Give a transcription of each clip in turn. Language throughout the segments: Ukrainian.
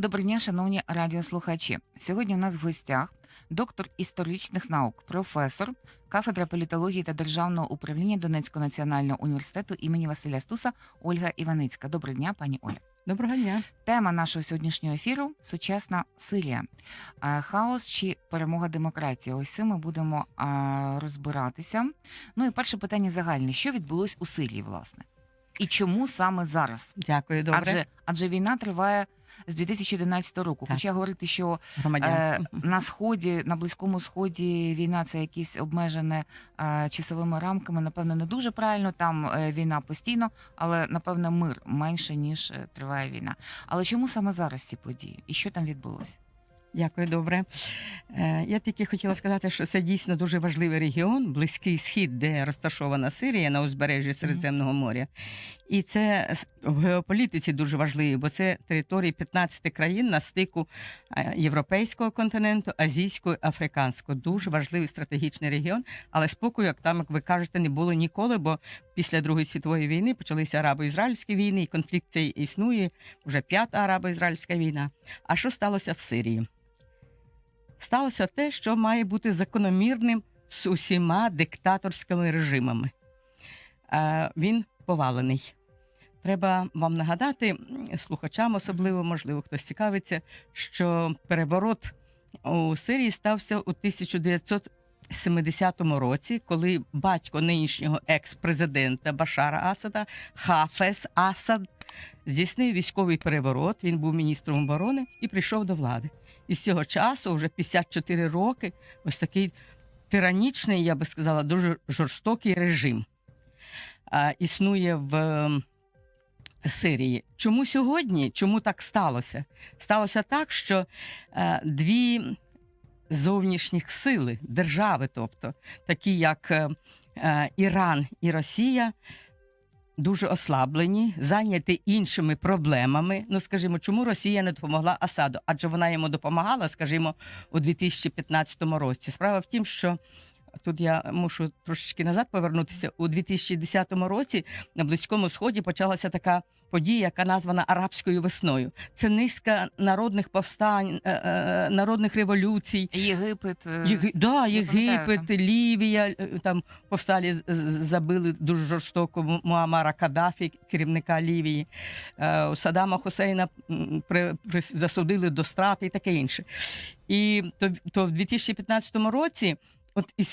Доброго дня, шановні радіослухачі. Сьогодні у нас в гостях доктор історичних наук, професор, кафедра політології та державного управління Донецького національного університету імені Василя Стуса Ольга Іваницька. Доброго дня, пані Оля. Доброго дня. Тема нашого сьогоднішнього ефіру сучасна Сирія. Хаос чи перемога демократії. Ось цим ми будемо розбиратися. Ну і перше питання загальне: що відбулось у Сирії, власне? І чому саме зараз? Дякую, добре. Адже адже війна триває з 2011 року. Так. Хоча говорити, що е, на сході, на близькому сході війна це якісь обмежене е, часовими рамками. Напевно, не дуже правильно. Там е, війна постійно, але напевно мир менше ніж е, триває війна. Але чому саме зараз ці події? І що там відбулося? Дякую, добре. Е, я тільки хотіла сказати, що це дійсно дуже важливий регіон, близький схід, де розташована Сирія на узбережжі Середземного моря. І це в геополітиці дуже важливо, бо це території 15 країн на стику е, європейського континенту, азійського, африканського. Дуже важливий стратегічний регіон. Але спокою, як там, як ви кажете, не було ніколи, бо після Другої світової війни почалися арабо-ізраїльські війни, і конфлікт цей існує вже п'ята арабо-ізраїльська війна. А що сталося в Сирії? Сталося те, що має бути закономірним з усіма диктаторськими режимами. Е, Він повалений. Треба вам нагадати, слухачам особливо, можливо, хтось цікавиться, що переворот у Сирії стався у 1970 році, коли батько нинішнього екс-президента Башара Асада Хафес Асад здійснив військовий переворот. Він був міністром оборони і прийшов до влади. І з цього часу, вже 54 роки, ось такий тиранічний, я би сказала, дуже жорстокий режим існує в Сирії. Чому сьогодні? Чому так сталося? Сталося так, що е, дві зовнішніх сили, держави, тобто, такі як е, е, Іран і Росія, дуже ослаблені, зайняті іншими проблемами. Ну, скажімо, чому Росія не допомогла Асаду? Адже вона йому допомагала, скажімо, у 2015 році. Справа в тім, що тут я мушу трошечки назад повернутися. У 2010 році на Близькому Сході почалася така подія, яка названа Арабською весною. Це низка народних повстань, е, е, народних революцій. Єгипет. е, Єги... Да, Єгипет, Лівія, е, там повсталі забили дуже жорстоко Му- Муаммара Каддафі, керівника Лівії. Е, у Саддама Хусейна засудили до страти і таке інше. І то, то в 2015 році, от із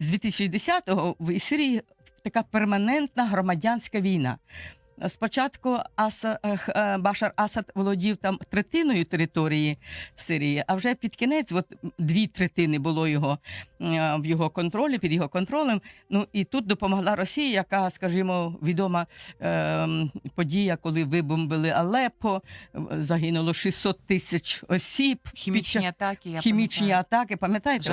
з 2010-го в Сирії така перманентна громадянська війна. Спочатку Аса, е, Башар Асад володів там третиною території Сирії, а вже під кінець, от дві третини було його е, в його контролі, під його контролем. Ну і тут допомогла Росія, яка, скажімо, відома е, подія, коли вибомбили Алеппо, загинуло 600 тисяч осіб. Хімічні час- атаки. Я хімічні пам'ятаю. атаки. Пам'ятаєте,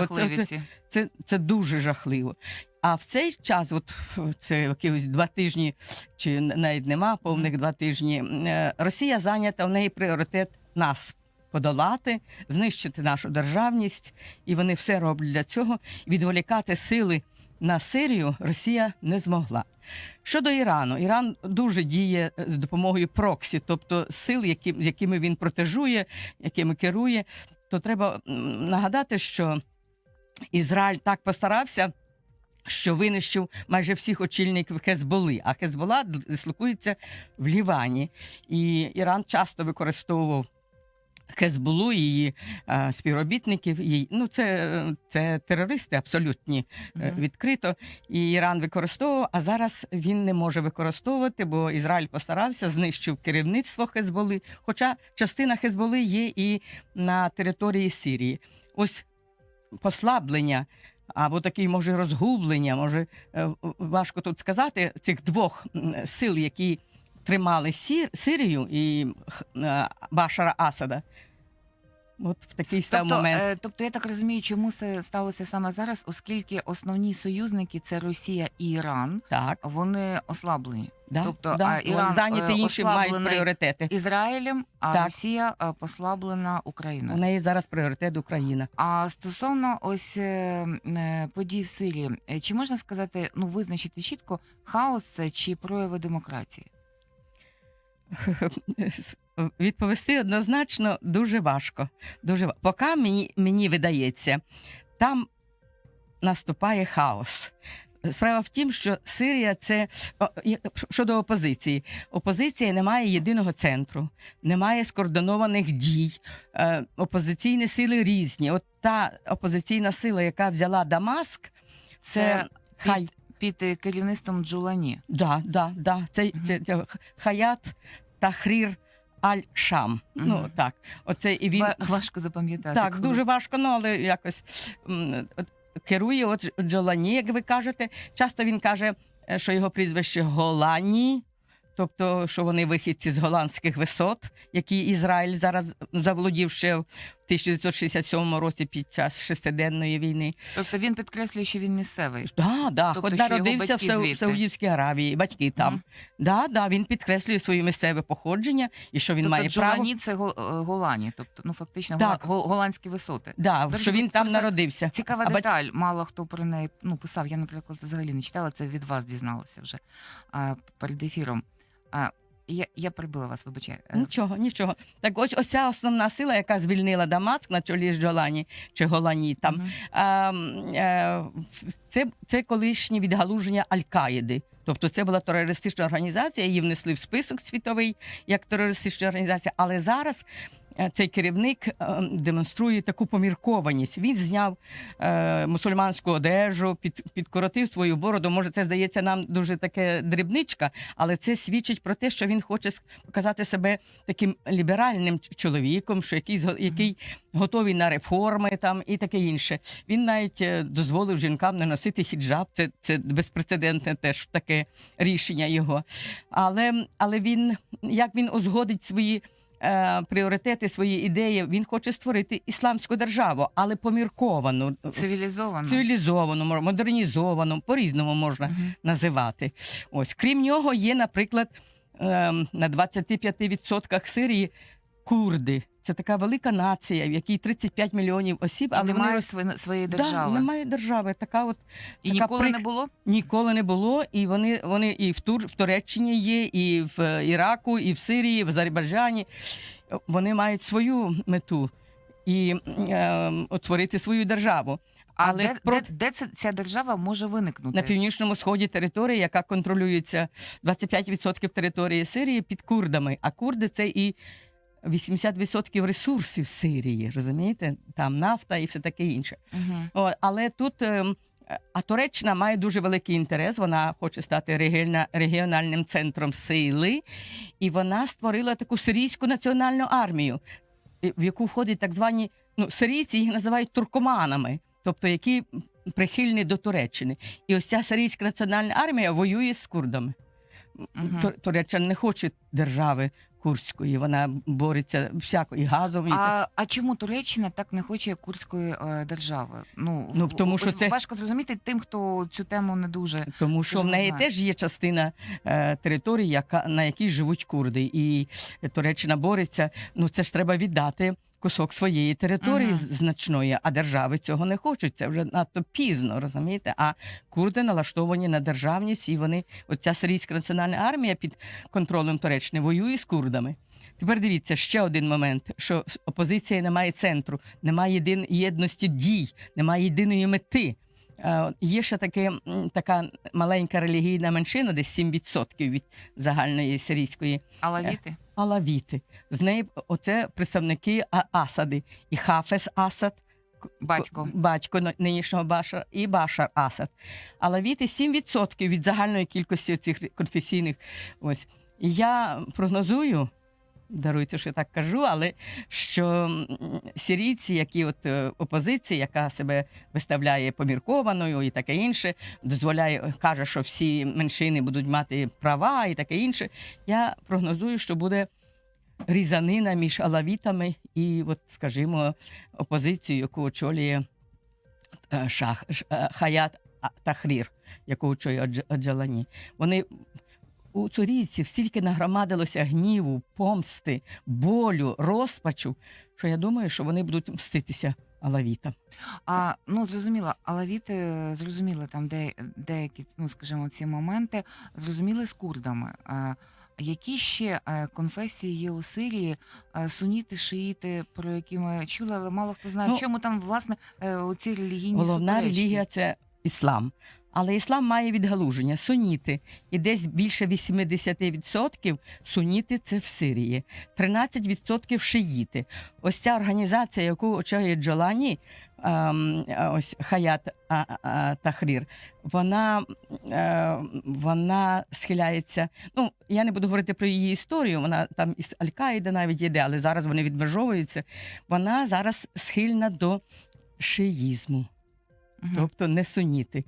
це- це, це дуже жахливо. А в цей час, от це якихось два тижні, чи навіть нема повних два тижні, е, Росія зайнята в неї пріоритет нас подолати, знищити нашу державність, і вони все роблять для цього. Відволікати сили на Сирію Росія не змогла. Щодо Ірану, Іран дуже діє з допомогою проксі, тобто сил, які, якими він протежує, якими керує. То треба нагадати, що Ізраїль так постарався. Що винищив майже всіх очільників Хезболи, а Хезбола дислокується в Лівані. І Іран часто використовував Хезболу, її е, співробітників. Її, ну, це, це терористи абсолютні Мгм. відкрито. І Іран використовував, а зараз він не може використовувати, бо Ізраїль постарався, знищив керівництво Хезболи. Хоча частина Хезболи є і на території Сирії. Ось послаблення. Або такий, може, розгублення, може, е, важко тут сказати, цих двох сил, які тримали Сір, Сирію і е, Башара Асада. От в такий став Тобто, момент. е, тобто, я так розумію, чому це сталося саме зараз, оскільки основні союзники це Росія і Іран, Так, вони ослаблені. да, тобто, да. а Іран, зайняті е, інші мають пріоритети. Ізраїлем, а Так. Росія е, послаблена У неї зараз пріоритет Україна. А стосовно ось е, подій в Сирії, чи можна сказати, ну визначити чітко, хаос це чи прояви демократії? Відповісти однозначно дуже важко. Дуже Поки мені, мені видається, там наступає хаос. Справа в тім, що Сирія це щодо опозиції. Опозиція не має єдиного центру, немає скоординованих дій. Е, опозиційні сили різні. От та опозиційна сила, яка взяла Дамаск, це, Це хай Під е, керівництвом Джулані. Да, да, да. Це, Мгм. це, це Хаят Тахрір Аль-Шам. Ну так, оце і він Важко запам'ятати. так коли- дуже важко, ну але якось керує от Джолані, як ви кажете. Часто він каже, е, що його прізвище Голані. Тобто, що вони вихідці з голландських висот, які Ізраїль зараз заволодів ще 1967 році під час шестиденної війни. Тобто він підкреслює, що він місцевий. Да, да, Тобто, хоч народився в, Сау- в. Саудівській Аравії, батьки там. Мгм. Да, да, він підкреслює своє місцеве походження і що він тобто має право. Джулані це е, Голані, тобто ну фактично Так. гол- голландські висоти. Да, До що він там народився. Цікава А бать- деталь. Мало хто про неї ну, писав. Я, наприклад, взагалі не читала, це від вас дізналася вже а, перед ефіром. А, я, я прибила вас, вибачаю. Е, Нічого, нічого. Так ось оця основна сила, яка звільнила Дамаск на чолі з Джолані чи Голані там. мгм. А, м, е, це, це колишнє відгалуження Аль-Каїди. Тобто це була терористична організація, її внесли в список світовий як терористична організація. Але зараз цей керівник е, демонструє таку поміркованість. Він зняв е, мусульманську одежу, під, підкоротив свою бороду. Може, це здається нам дуже таке дрібничка, але це свідчить про те, що він хоче показати себе таким ліберальним чоловіком, що який, який готовий на реформи там і таке інше. Він навіть е, дозволив жінкам не носити хіджаб. Це, це безпрецедентне теж таке рішення його. Але, але він як він узгодить свої. Е, Пріоритети свої ідеї він хоче створити ісламську державу, але помірковану, цивілізовану, цивілізовану, модернізовану, по-різному можна угу. називати. Ось крім нього, є, наприклад, е, на 25% Сирії курди. Це така велика нація, в якій 35 мільйонів осіб, Але немає вони своє- своєї Да, немає держави. Така от І така ніколи прик- не було? ніколи не було. І вони, вони і в Тур в Туреччині є, і в е, Іраку, і в Сирії, в Азербайджані. Вони мають свою мету і е, утворити свою державу. А Але де, про- де, де це, ця держава може виникнути? На північному сході території, яка контролюється 25% території Сирії під курдами. А курди це і 80% ресурсів Сирії, розумієте? Там нафта і все таке інше. Угу. О, але тут. ем, А Туреччина має дуже великий інтерес. Вона хоче стати регіона- регіональним центром сили, і вона створила таку сирійську національну армію, в яку входять так звані ну, сирійці, їх називають туркоманами, тобто які прихильні до Туреччини. І ось ця сирійська національна армія воює з курдами. Тур- Туреччина не хоче держави курдської, вона бореться всяко і газом. І А, а чому Туреччина так не хоче курдської е, тому Ну, Ну, тому що це- важко зрозуміти тим, хто цю тему не дуже Тому що в неї знаю. теж є частина е, території, яка, на якій живуть курди. І Туреччина бореться. Ну це ж треба віддати кусок своєї території з- значної, а держави цього не хочуть. Це вже надто пізно, розумієте? А курди налаштовані на державність, і вони, оця сирійська національна армія під контролем Туреччини воює з курдами. Тепер дивіться ще один момент: що опозиція не має центру, немає єдин єдності дій, немає єдиної мети. Е, Є ще таке, така маленька релігійна меншина, десь 7% від загальної сирійської алавіти. Алавіти. З неї оце представники Асади і Хафес Асад. Батько. батько нинішнього Башара і Башар Асад. Алавіти 7% від загальної кількості цих конфесійних. Ось я прогнозую. Даруйте, що я так кажу, але що м, сирійці, які от е, опозиція, яка себе виставляє поміркованою і таке інше, дозволяє, каже, що всі меншини будуть мати права і таке інше. Я прогнозую, що буде різанина між алавітами і, от, скажімо, опозицією, яку очолює е, Шах, е, Хаят Тахрір, яку очолює Адж- Аджалані. Вони у цурійців стільки нагромадилося гніву, помсти, болю, розпачу, що я думаю, що вони будуть мститися алавітам. А ну зрозуміло, алавіти зрозуміли там де, деякі, ну скажімо, ці моменти зрозуміли з курдами. А, Які ще е, конфесії є у Сирії? Е, Суніти, шиїти, про які ми чули, але мало хто знає, Ну, в чому там власне е, оці релігійні Головна суперечки? релігія це іслам. Але іслам має відгалуження суніти. І десь більше 80% суніти це в Сирії, 13% шиїти. Ось ця організація, яку очолює Джолані, ем, ось Хаят Тахрір, вона, е, вона схиляється. Ну, я не буду говорити про її історію. Вона там із Аль-Каїди навіть йде, але зараз вони відмежовуються. Вона зараз схильна до шиїзму Мгм. тобто не суніти.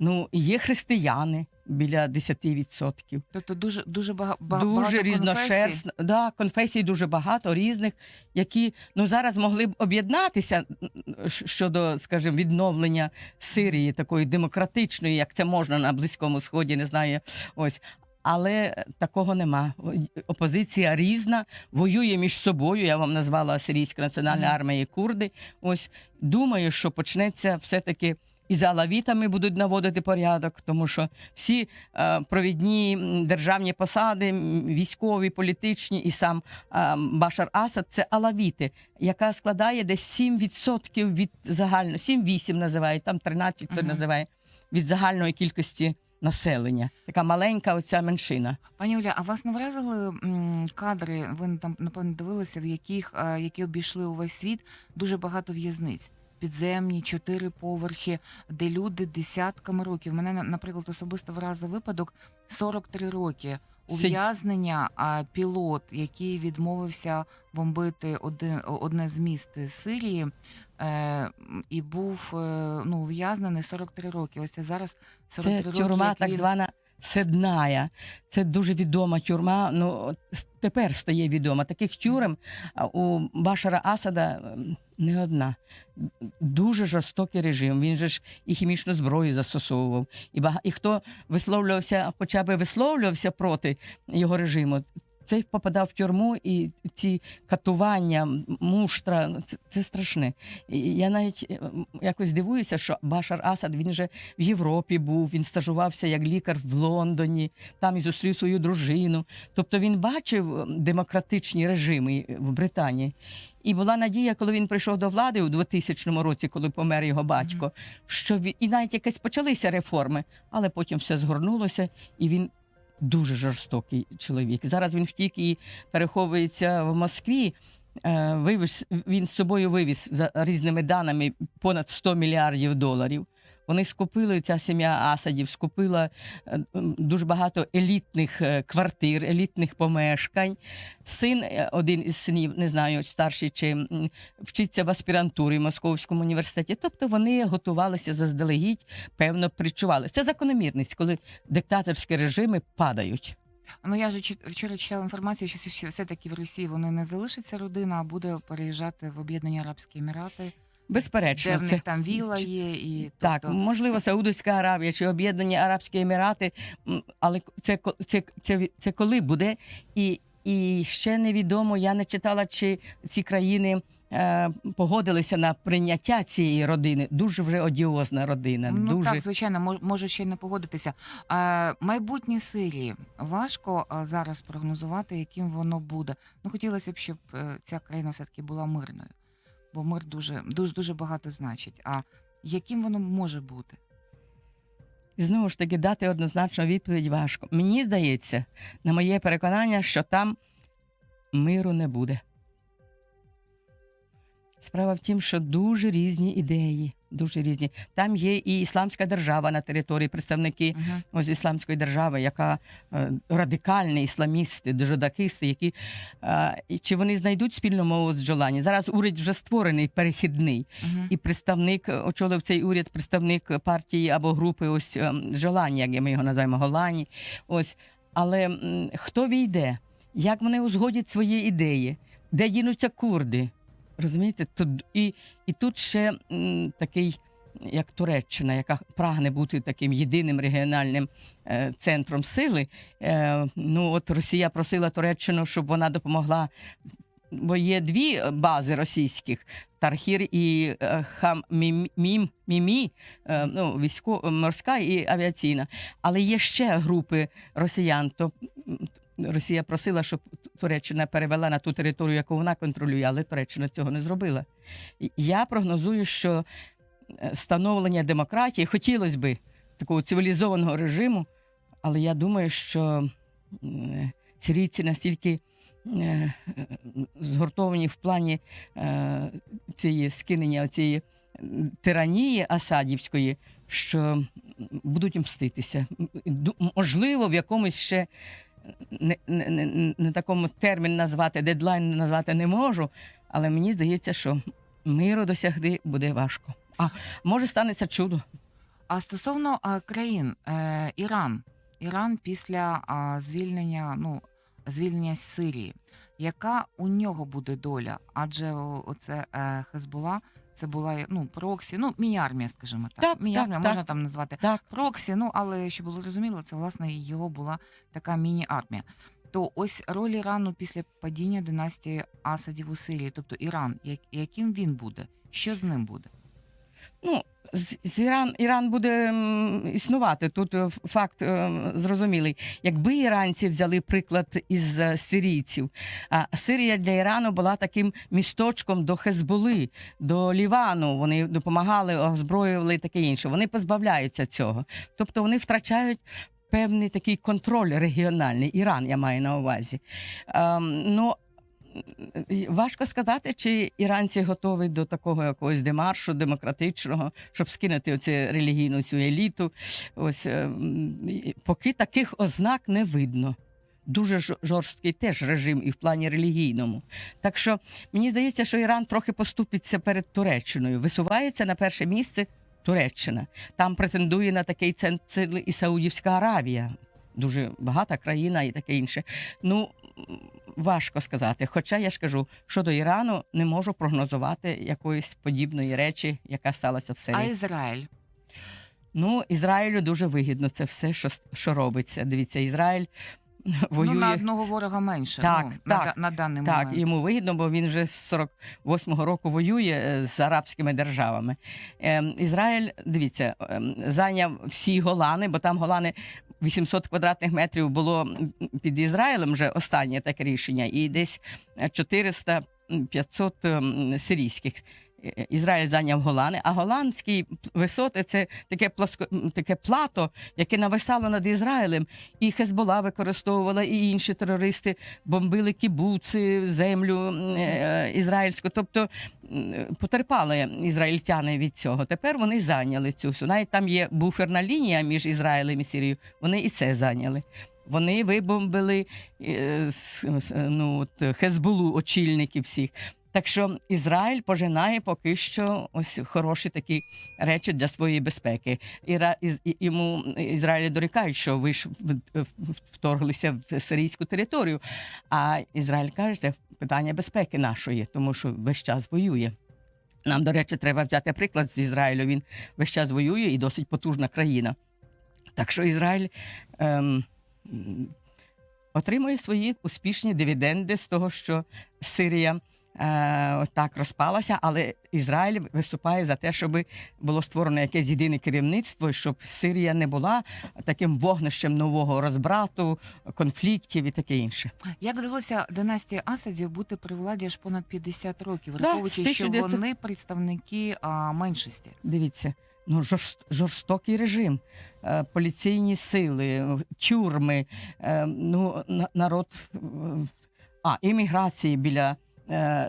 Ну, є християни біля 10%. Тобто дуже дуже бага, ба- дуже багато різношерстно. Да, конфесій дуже багато різних, які ну зараз могли б об'єднатися щодо, скажімо, відновлення Сирії такої демократичної, як це можна на Близькому Сході, не знаю. Ось. Але такого нема. Опозиція різна, воює між собою. Я вам назвала Сирійська національна армія і курди. Ось думаю, що почнеться все-таки і за алавітами будуть наводити порядок, тому що всі е, провідні державні посади, військові, політичні, і сам е, Башар Асад це алавіти, яка складає десь 7% від загального, 7-8 називають, там 13 хто Мгм. називає від загальної кількості населення. Така маленька оця меншина. Пані Оля, а вас не вразили м, кадри? Ви там напевно дивилися, в яких е, які обійшли увесь світ дуже багато в'язниць. Підземні, чотири поверхи, де люди десятками років. Мене на- наприклад особисто вразив випадок 43 роки ув'язнення. А пілот, який відмовився бомбити один одне з міст Сирії, е, і був е, ну ув'язнений 43 роки. Ось це зараз 43 Це роки. тюрма, так він- звана Седная. Це дуже відома тюрма. Ну тепер стає відома. Таких тюрем у Башара Асада не одна. Дуже жорстокий режим. Він же ж і хімічну зброю застосовував. І, бага... і хто висловлювався, хоча б висловлювався проти його режиму. Цей попадав в тюрму, і ці катування, муштра це, це страшне. І я навіть е, якось дивуюся, що Башар Асад він же в Європі був, він стажувався як лікар в Лондоні, там і зустрів свою дружину. Тобто він бачив е, демократичні режими в Британії. І була надія, коли він прийшов до влади у 2000 році, коли помер його батько, що він, і навіть якесь почалися реформи, але потім все згорнулося, і він дуже жорстокий чоловік. Зараз він втік і переховується в Москві. Е, Вивіз, він з собою вивіз за різними даними понад 100 мільярдів доларів. Вони скупили, ця сім'я Асадів скупила е, дуже багато елітних е, квартир, елітних помешкань. Син, е, один із синів, не знаю, старший чи вчиться в аспірантурі в Московському університеті. Тобто вони готувалися заздалегідь, певно, причували. Це закономірність, коли диктаторські режими падають. Ну я ж вчора читала інформацію, що все- все-таки в Росії вони не залишиться родина, а буде переїжджати в Об'єднані Арабські Емірати, Безперечно, де в них там віла є, і Так, тобто, можливо, Саудовська Аравія чи Об'єднані Арабські Емірати, але це, це, це, це коли буде. І, і ще невідомо, я не читала, чи ці країни е, погодилися на прийняття цієї родини. Дуже вже одіозна родина. ну дуже... так, звичайно, мож, може ще й не погодитися. А, майбутнє Сирії важко зараз прогнозувати, яким воно буде. Ну хотілося б, щоб е, ця країна все таки була мирною, бо мир дуже дуже дуже багато значить. А яким воно може бути? Знову ж таки дати однозначно відповідь важко. Мені здається, на моє переконання, що там миру не буде. Справа в тім, що дуже різні ідеї. Дуже різні. Там є і ісламська держава на території, представники Угу. ось ісламської держави, яка е, радикальні ісламісти, джодакисти, які е, чи вони знайдуть спільну мову з Джолані? Зараз уряд вже створений, перехідний, Угу. і представник е, очолив цей уряд, представник партії або групи, ось е, Джолані, як ми його називаємо, Голані. Ось, але м, хто війде? Як вони узгодять свої ідеї? Де дінуться курди? Розумієте, тут і, і тут ще м, такий, як Туреччина, яка прагне бути таким єдиним регіональним е, центром сили. Е, ну от Росія просила Туреччину, щоб вона допомогла. Бо є дві бази російських: Тархір і е, Хам-Мім, Мімі, е, ну, військо, морська і авіаційна. Але є ще групи росіян. То Росія просила, щоб Туреччина перевела на ту територію, яку вона контролює, але Туреччина цього не зробила. Я прогнозую, що е, становлення демократії хотілося би такого цивілізованого режиму, але я думаю, що е, сирійці настільки е, згуртовані в плані е, цієї скинення цієї тиранії Асадівської, що будуть мститися. Можливо, в якомусь ще не, не, не, не такому термін назвати, дедлайн назвати не можу, але мені здається, що миру досягти буде важко. А може станеться чудо. А стосовно а, країн, е, Іран, Іран після а, звільнення, ну звільнення з Сирії, яка у нього буде доля? Адже оце е, Хезбула, це була ну проксі, ну міні-армія, скажімо так. Так, міні-армія можна так. там назвати Так. проксі. Ну але щоб було зрозуміло, це власне його була така міні-армія. То ось роль Ірану після падіння династії Асадів у Сирії, тобто Іран, як, яким він буде? Що з ним буде? Ну, з, Іран, Іран буде існувати. Тут е, факт е, зрозумілий. Якби іранці взяли приклад із е, сирійців, а Сирія для Ірану була таким місточком до Хезболи, до Лівану. Вони допомагали, озброювали таке інше. Вони позбавляються цього. Тобто вони втрачають. Певний такий контроль регіональний, Іран я маю на увазі. Ем, ну, важко сказати, чи іранці готові до такого якогось демаршу демократичного, щоб скинути оцю релігійну цю еліту. Ось е, поки таких ознак не видно. Дуже жорсткий теж режим і в плані релігійному. Так що мені здається, що Іран трохи поступиться перед Туреччиною. Висувається на перше місце Туреччина. Там претендує на такий центр і Саудівська Аравія. Дуже багата країна і таке інше. Ну важко сказати. Хоча я ж кажу, щодо Ірану не можу прогнозувати якоїсь подібної речі, яка сталася в А Ізраїль? Ну, Ізраїлю дуже вигідно це все, що, що робиться. Дивіться, Ізраїль воює. Ну, на одного ворога менше. Так, ну, на, так, да- на даний Так, момент. йому вигідно, бо він вже з 48-го року воює е, з арабськими державами. Ем, Ізраїль, дивіться, ем, зайняв всі Голани, бо там Голани 800 квадратних метрів було під Ізраїлем вже останнє таке рішення, і десь 400-500 ем, сирійських. Ізраїль зайняв Голани, а голландські висоти це таке пласко, таке плато, яке нависало над Ізраїлем, і Хезбола використовувала, і інші терористи бомбили кібуци, землю е, ізраїльську. Тобто потерпали ізраїльтяни від цього. Тепер вони зайняли цю всю. Навіть там є буферна лінія між Ізраїлем і Сирією. Вони і це зайняли. Вони вибомбили е, ну, от, Хезболу, очільників всіх. Так що Ізраїль пожинає поки що ось хороші такі речі для своєї безпеки. І- йому Ізраїль дорікають, що ви ж вторглися в сирійську територію. А Ізраїль каже, це питання безпеки нашої, тому що весь час воює. Нам, до речі, треба взяти приклад з Ізраїлю. Він весь час воює і досить потужна країна. Так що Ізраїль ем, отримує свої успішні дивіденди з того, що Сирія. Е, так розпалася, але Ізраїль виступає за те, щоб було створено якесь єдине керівництво, щоб Сирія не була таким вогнищем нового розбрату, конфліктів і таке інше. Як вдалося династії Асадів бути при владі аж понад 50 років, враховуючи, з що 1900 вони представники а, меншості? Дивіться, ну жорст, жорстокий режим, е, поліційні сили, тюрми, е, ну на- народ а імміграції біля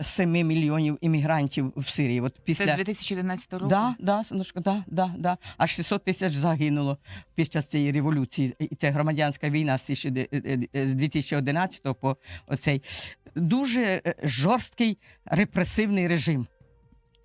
7 мільйонів іммігрантів в Сирії. От Це з після 2011 року? Да, да, сонечко, да, да, да. Аж 600 тисяч загинуло під час цієї революції. І це громадянська війна з 1000 з 2011 по оцей дуже е, жорсткий репресивний режим.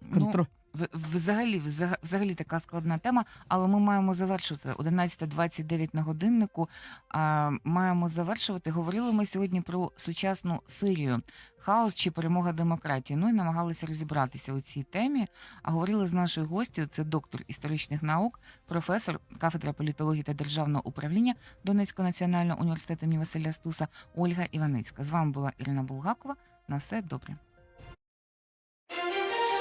Ну, Контро... В- Взагалі, взагалі така складна тема, але ми маємо завершувати 11.29 на годиннику. А, маємо завершувати. Говорили ми сьогодні про сучасну Сирію, хаос чи перемога демократії. Ну і намагалися розібратися у цій темі. А говорили з нашою гостю. Це доктор історичних наук, професор кафедра політології та державного управління Донецького національного університету імені Василя Стуса Ольга Іваницька. З вами була Ірина Булгакова. На все добре.